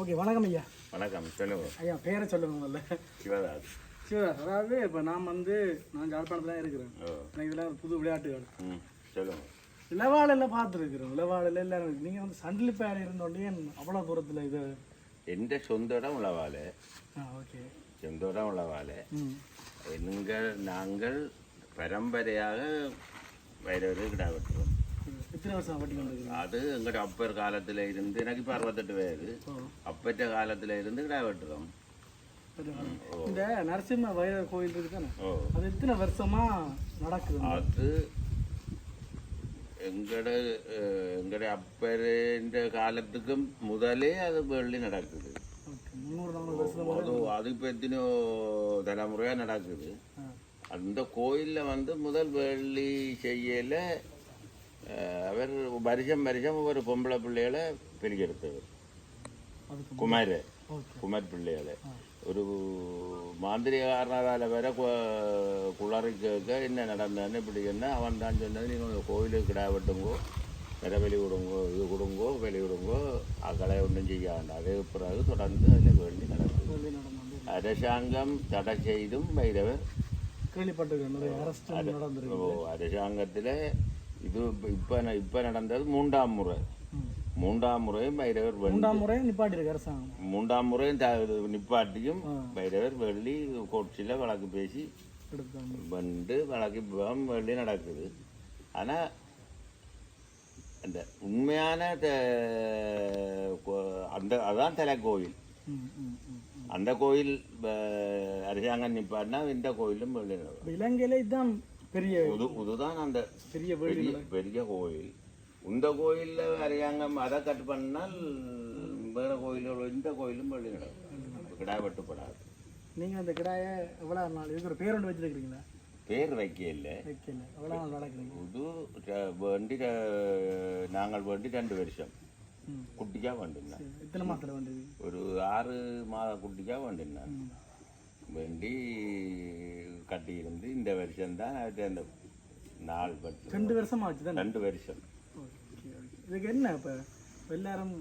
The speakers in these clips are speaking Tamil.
ஓகே வணக்கம் ஐயா. வணக்கம் சொல்லுங்க. ஐயா பேரை சொல்லுங்க முதல்ல. சிவதாஸ். சிவதாஸ் அதாவது இப்போ நான் வந்து நான் ஜாழ்ப்பாணத்தில் தான் இருக்கிறேன். எனக்கு இதெல்லாம் புது விளையாட்டுகள். சொல்லுங்க. இளவாளில் பார்த்துருக்குறோம் இளவாளில் எல்லாரும் நீங்கள் வந்து சண்டிலிப்பேர் இருந்தோடனே அவ்வளோ தூரத்தில் இது? எந்த சொந்த இடம் உளவாள் ஓகே. சொந்த இடம் உளவாள் எங்கள் நாங்கள் பரம்பரையாக வேற ஒரு அது எங்கட அப்பர் காலத்துல இருந்து எனக்கு இப்போ அறுபத்தெட்டு வயது. அப்பற்ற காலத்துல இருந்து கிடா வெட்டுறோம் இந்த நரசிம்ம வைரவர் கோயில் இருக்கு தானே ஓ. அது எத்தனை வருஷமா நடக்குது? அது எங்கட எங்கட அப்பரൻ്റെ காலத்துக்கும் முதலே அது வெள்ளி நடக்குது. அது அது இப்போ எத்தனையோ தலைமுறையாக நடக்குது. அந்த கோயிலில் வந்து முதல் வெள்ளி செய்யல அவர் வருஷம் வருஷம் ஒரு பொம்பளை பிள்ளைகளை பிரிக்கெடுத்தவர் அதுக்கு குமார். குமார் பிள்ளைகளை. ஒரு மாந்திரிகாரனால வேற குளறி கேட்க என்ன நடந்ததுன்னு இப்படி என்ன அவன் தான் சொன்னது நீங்கள் கோயிலுக்கு கிடா வெட்டுங்கோ வேற வெளி விடுங்கோ இது கொடுங்கோ வெளி விடுங்கோ அக்களை ஒன்றும் செய்ய வேண்டாம் அதே பிறகு தொடர்ந்து அதில் வேண்டி நடக்குது கேள்வி நடந்து அரசாங்கம் தடை செய்தும் வைரவர் கேள்விப்பட்டிருக்கேன் அரசாங்கத்தில் இது இப்போ இப்போ நடந்தது மூன்றாம் முறை. மூன்றாம் முறையும் வெள்ளி மூன்றாம் முறை நிப்பாட்டிருக்கு அரசாங்கம். மூன்றாம் முறையும் நிப்பாட்டியும் வைரவர் வெள்ளி கோட்சியில் வழக்கு பேசி வந்து வழக்கு வெள்ளி நடக்குது. ஆனால் அந்த உண்மையான அந்த அதான் ம் ம். அந்த கோயில் அரசாங்கம் நிப்பாட்டினா இந்த கோயிலும் வெள்ளி இலங்கையில இதுதான் பெரிய உதுதான் அந்த பெரிய பெரிய பெரிய கோயில். இந்த கோயிலில் அரசாங்கம் அதை கட் பண்ணால் வேற கோயிலோட இந்த கோயிலும் வெள்ளி நடக்கும் கிடா வெட்டுப்படாது நீங்க அந்த கிடாய எவ்வளவு நாள் இதுக்கு ஒரு பேர் ஒன்று வச்சிருக்கீங்களா பேர் வைக்க வைக்கல எவ்வளவு நாள் நடக்குறீங்க இது வேண்டி நாங்கள் வேண்டி ரெண்டு வருஷம். ம். குட்டிக்கா வேண்டினேன். சரி. எத்தனை மாசத்துல வந்தது ஒரு ஆறு மாத குட்டிக்கா வேண்டினேன். ம். வேண்டி கட்டியிருந்து இந்த வருஷம் தான் அந்த பட்டு ரெண்டு வருஷமா ஆச்சு தானே? ரெண்டு வருஷம். இதுக்கு என்ன இப்ப? எல்லாரும்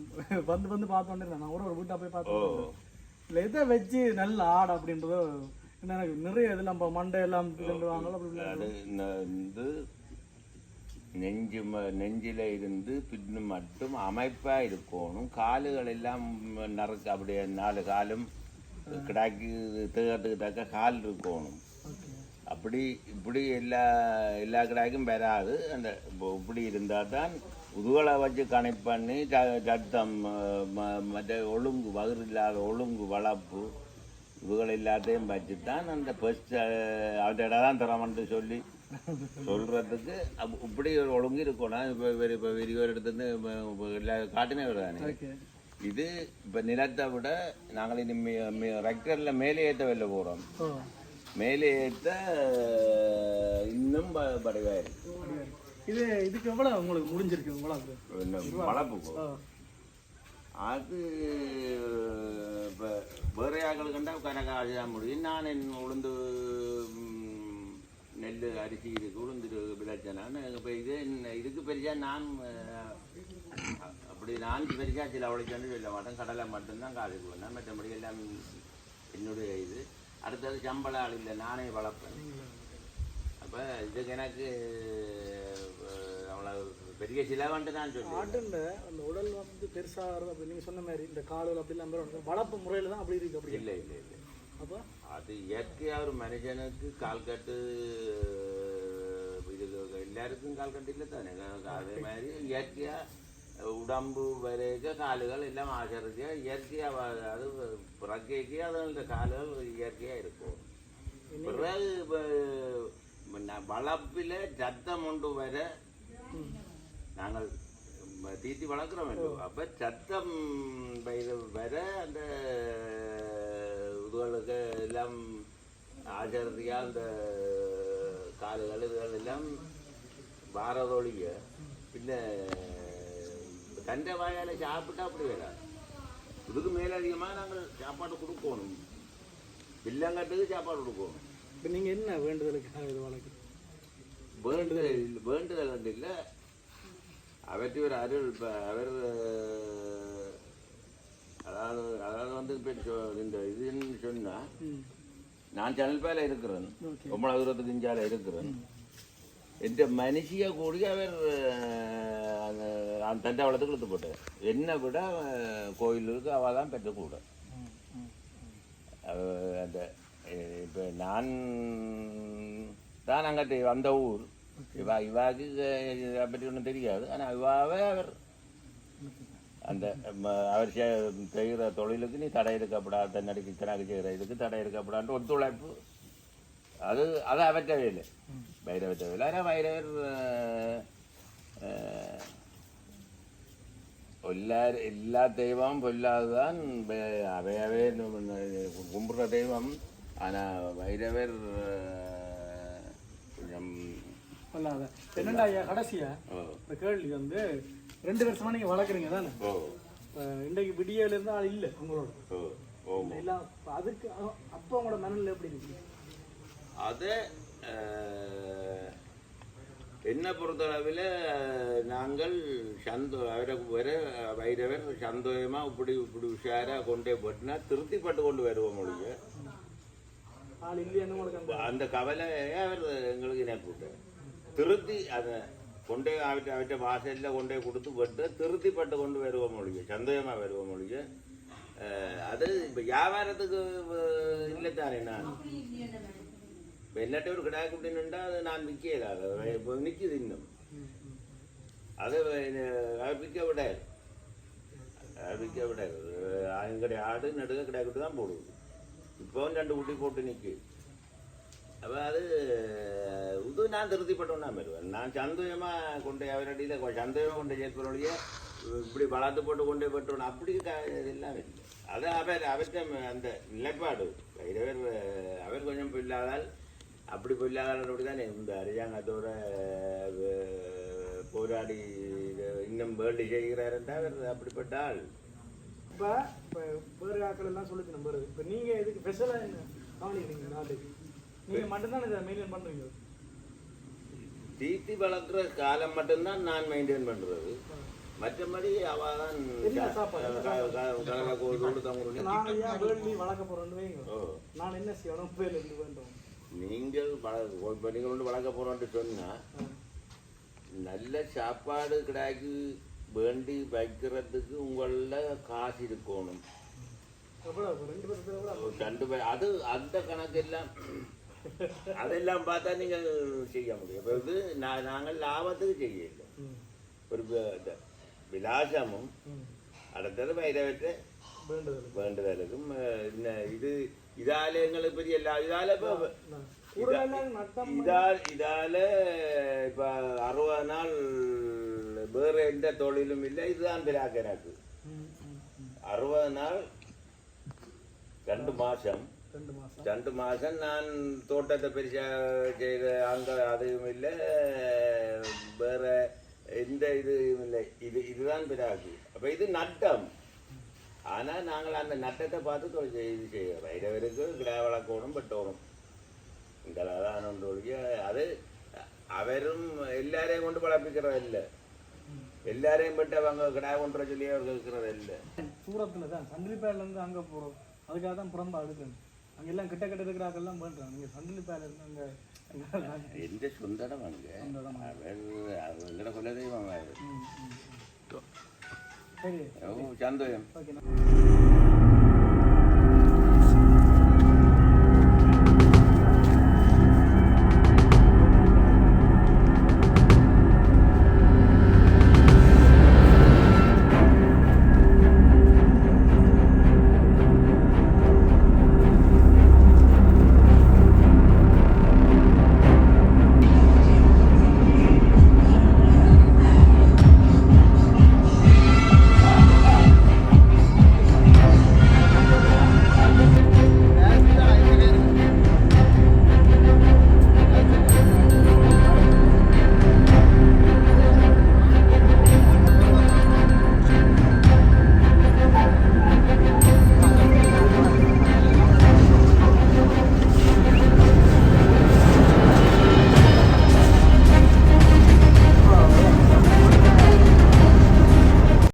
வந்து வந்து பார்த்தோன்னே நான் கூட ஒரு வீட்டா போய் பார்த்தோம் இல்லை எதை வச்சு நல்ல ஆடு அப்படின்றதோ என்ன எனக்கு நிறைய இதெல்லாம் இப்போ மண்டை எல்லாம் இப்படி. அது வந்து நெஞ்சு ம- நெஞ்சில இருந்து பின்னு மட்டும் அமைப்பா இருக்கணும். காலுகள் எல்லாம் நறுக்கு அப்படியே நாலு காலும் கிடாக்கி தேகத்துக்கு தக்க கால் இருக்கணும். அப்படி இப்படி எல்லா எல்லா கிடாய்க்கும் வராது. அந்த இப்ப இப்படி இருந்தால் தான் உதுகளை வச்சு கனெக்ட் பண்ணி ர- ரத்தம் ம- ம- மற்ற ஒழுங்கு வயிறு இல்லாத ஒழுங்கு வளர்ப்பு இதுகள் எல்லாத்தையும் வச்சு தான் அந்த ஃபஸ்ட் அவர்கிட்ட தான் தரமான்னு சொல்லி சொல்கிறதுக்கு அப் இப்படி ஒரு ஒழுங்கு இருக்கணும். இப்போ இப்போ இப்ப- இப்ப எல்லா காட்டினே வருதானே இது இப்போ நிலத்தை விட நாங்கள் இனி ரெக்டரில் மேலே ஏற்ற வெளில போகிறோம் மேலே ஏற்ற இன்னும் ப- படகா இருக்கு இது இதுக்கு எவ்வளோ உங்களுக்கு முடிஞ்சிருக்கு இன்னும் வளர்ப்பு அது இப்போ வேற ஆக்கள் கண்டா கணக்காக அழிதான் முடியும். நான் என் உளுந்து நெல் அரிசி இருக்கு உளுந்து விளைச்சனான்னு இப்போ இது இதுக்கு பெரியா நான் அப்படி நான் பெரியா சில அவளைக்கு சொல்ல மாட்டேன் கடலை மட்டும்தான் காதுக்கு வந்தேன் மற்றபடி எல்லாம் என்னுடைய இது. அடுத்தது சம்பள ஆள் இல்லை. நானே வளர்ப்பேன். அப்போ இதுக்கு எனக்கு அஹ், அவ்வளவு பெரிய சிலவன்ட்டு தான் சொல்லுவேன். ஆட்டுல அந்த உடல் வந்து பெருசாகிறது அப்படி நீங்கள் சொன்ன மாதிரி இந்த காலுகள் அப்படிலாம். வளர்ப்பு முறையில் தான் அப்படி இருக்கு அப்படி. இல்லை இல்லை இல்லை. அப்போ? அது இயற்கையாக ஒரு மனுஷனுக்கு கால்கட்டு இது எல்லாருக்கும் கால்கட்டு இல்லை தானே அதே மாதிரி இயற்கையாக உடம்பு வரைக்க காலுகள் எல்லாம் ஆசரிக்க இயற்கையாக அது பிறக்கைக்கு அதோட காலுகள் இயற்கையாக இருக்கும் பிறகு வளர்ப்பில் சத்தம் கொண்டு வர நாங்கள் தீத்தி வளர்க்குறோம் அப்போ சத்தம் வயிறு வர அந்த இதுகளுக்கு எல்லாம் ஆச்சரத்துக்காக அந்த காலுகள் இதுகள் எல்லாம் வாரதொழிய பின்ன தண்டை வாயால் சாப்பிட்டா அப்படி வேலை இதுக்கு மேலதிகமாக நாங்கள் சாப்பாடு கொடுக்கணும். பில்லங்கட்டுக்கு சாப்பாடு கொடுக்கணும். இப்போ நீங்கள் என்ன வேண்டுதலுக்காக இது வழக்கு வேண்டுதல் இல்லை வேண்டுதல் வந்து இல்லை. அவற்றிவர் அருள் அவர் அதாவது அதாவது வந்து இப்போ இந்த இதுன்னு சொன்னால் நான் சனல்பால இருக்கிறேன். ரொம்ப தூரத்துக்கு இஞ்சால இருக்கிறேன். என்ற மனுஷிய கூடி அவர் அவன் பெற்ற வளத்துக்கு இழுத்து போட்டு என்னை விட கோயிலுக்கு அவள் தான் பெற்ற கூட அந்த இப்போ நான் தான் அங்கே வந்த ஊர் இவா இவாக்கு இதை பற்றி ஒன்றும் தெரியாது ஆனால் இவாவே அவர் அந்த அவர் செய்கிற தொழிலுக்கு நீ தடை இருக்கப்படாது தன்னடி கிச்சனாக்கு செய்கிற இதுக்கு தடை இருக்கப்படான்ட்டு ஒத்துழைப்பு அது அது அவற்ற வேலை பைரவற்ற ஆனால் பைரவர் எல்லா எல்லா தெய்வமும் பொல்லாதுதான் அவையவே கும்பிட்ற தெய்வம். ஆனால் வைரவர் கொஞ்சம் சொல்லாத என்னடா ஐயா கடைசியா? இந்த கேள்வி வந்து ரெண்டு வருஷமா நீங்க வளர்க்குறீங்க தானே? இன்றைக்கு விடியல இருந்து ஆள் இல்லை உங்களோட. எல்லாம் அதுக்கு அப்போ உங்களோட மனநிலை எப்படி இருக்கு? அது என்னை பொறுத்தளவில் நாங்கள் சந்தோ அவரை வர வைரவர் சந்தோஷமாக இப்படி இப்படி உஷாராக கொண்டே போட்டுனா திருப்திப்பட்டு கொண்டு வருவோம் உங்களுக்கு அந்த கவலையை அவர் எங்களுக்கு நினைப்பிட்டார் திருத்தி அதை கொண்டே அவற்றை அவற்றை வாசலில் கொண்டே கொடுத்து போட்டு திருத்திப்பட்டு கொண்டு வருவோம் மொழிய சந்தோஷமாக வருவோம் அஹ், அது இப்போ வியாபாரத்துக்கு இல்லைத்தானே நான்? எல்லாட்டையும் ஒரு கிடாக்கு அப்படின்னுண்டா அது நான் விற்கலாது இப்போ நிற்கிது இன்னும். அது விற்க விடாது விற்க விடாது எங்களுடைய ஆடு நடுக கிடாக்கிட்டு தான் போடுது இப்போவும் ரெண்டு குட்டி போட்டு நிற்கு அப்போ அது இது நான் திருப்திப்பட்டவனா வருவேன் நான் சந்தோஷமாக கொண்டு அவரடியில் சந்தோஷமாக கொண்டு சேர்ப்பவனுடைய இப்படி வளர்த்து போட்டு கொண்டு போட்டவன் அப்படி இதெல்லாம் இல்லை அது அவர் அவர்கிட்ட அந்த நிலைப்பாடு வைரவர் அவர் கொஞ்சம் இல்லாதால் அப்படி இல்லாதால் அப்படி தான் இந்த அரசாங்கத்தோட போராடி இன்னும் வேண்டி செய்கிறாருன்றா அவர் அப்படிப்பட்ட ஆள் இப்ப இப்ப வேறு ஆட்கள் எல்லாம் சொல்லிச்சு நம்பர் இப்ப நீங்க இதுக்கு ஸ்பெஷலா என்ன கவனிக்கிறீங்க நாட்டுக்கு? நீங்க மட்டும்தான் இதை மெயின்டைன் பண்றீங்க. தீத்தி வளர்க்குற காலம் மட்டும்தான் நான் மெயின்டைன் பண்ணுறது மற்றபடி அவள் தான்? கடலை கோடு தங்குறோம் நான் வேள்வி வளர்க்க நான் என்ன செய்யணும்? பேர் வேண்டும். நீங்கள் வள இப்போ நீங்கள் ஒன்று வளர்க்க போகிறோன்ட்டு சொன்னால் நல்ல சாப்பாடு கிடாக்கி வேண்டி வைக்கிறதுக்கு உங்களில் காசு இருக்கணும். ரெண்டு பேர் அது அந்த கணக்கெல்லாம் அதெல்லாம் பார்த்தா நீங்கள் செய்ய முடியும். இப்போ இது நான் நாங்கள் லாபத்துக்கு செய்யல. ஒரு விலாசமும். அடுத்தது வைரவற்ற வேண்டுதல் வேண்டுதலுக்கும் இது இதால எங்களுக்கு பெரிய எல்லா இதால இப்போ இதால் இதால இப்ப அறுபது நாள் வேற எந்த தொழிலும் இல்லை இதுதான் பிராக்க எனக்கு. அறுபது நாள் ரெண்டு மாசம் ரெண்டு மாசம் நான் தோட்டத்தை பெருசா செய்த அங்க அதுவும் இல்லை வேற எந்த இதுவும் இல்லை இது இதுதான் பிராக்கு அப்ப இது நட்டம் ஆனா நாங்கள் அந்த நட்டத்தை பார்த்து இது வைரவருக்கு கிடா வளர்க்கணும் வெட்டணும் இந்த அதான் ஒன்று ஒழிய அது அவரும் எல்லாரையும் கொண்டு வளர்ப்பிக்கிறதில்ல எல்லாரையும் விட்டு அவங்க கிடா கொண்டு சொல்லி அவர் இருக்கிறது இல்லை. சூரத்துல தான் சண்டிலிப்பேர்ல இருந்து அங்க போறோம். அதுக்காக தான் புறம்பா எடுக்கணும் அங்க எல்லாம் கிட்ட கிட்ட இருக்கிற ஆட்கள்லாம் பண்றாங்க நீங்க சண்டிலிப்பேர்ல இருந்து அங்க எந்த சொந்தடம் அங்க. அவர் அவங்களோட குலதெய்வம் அவர். એવું ચાંદો એમ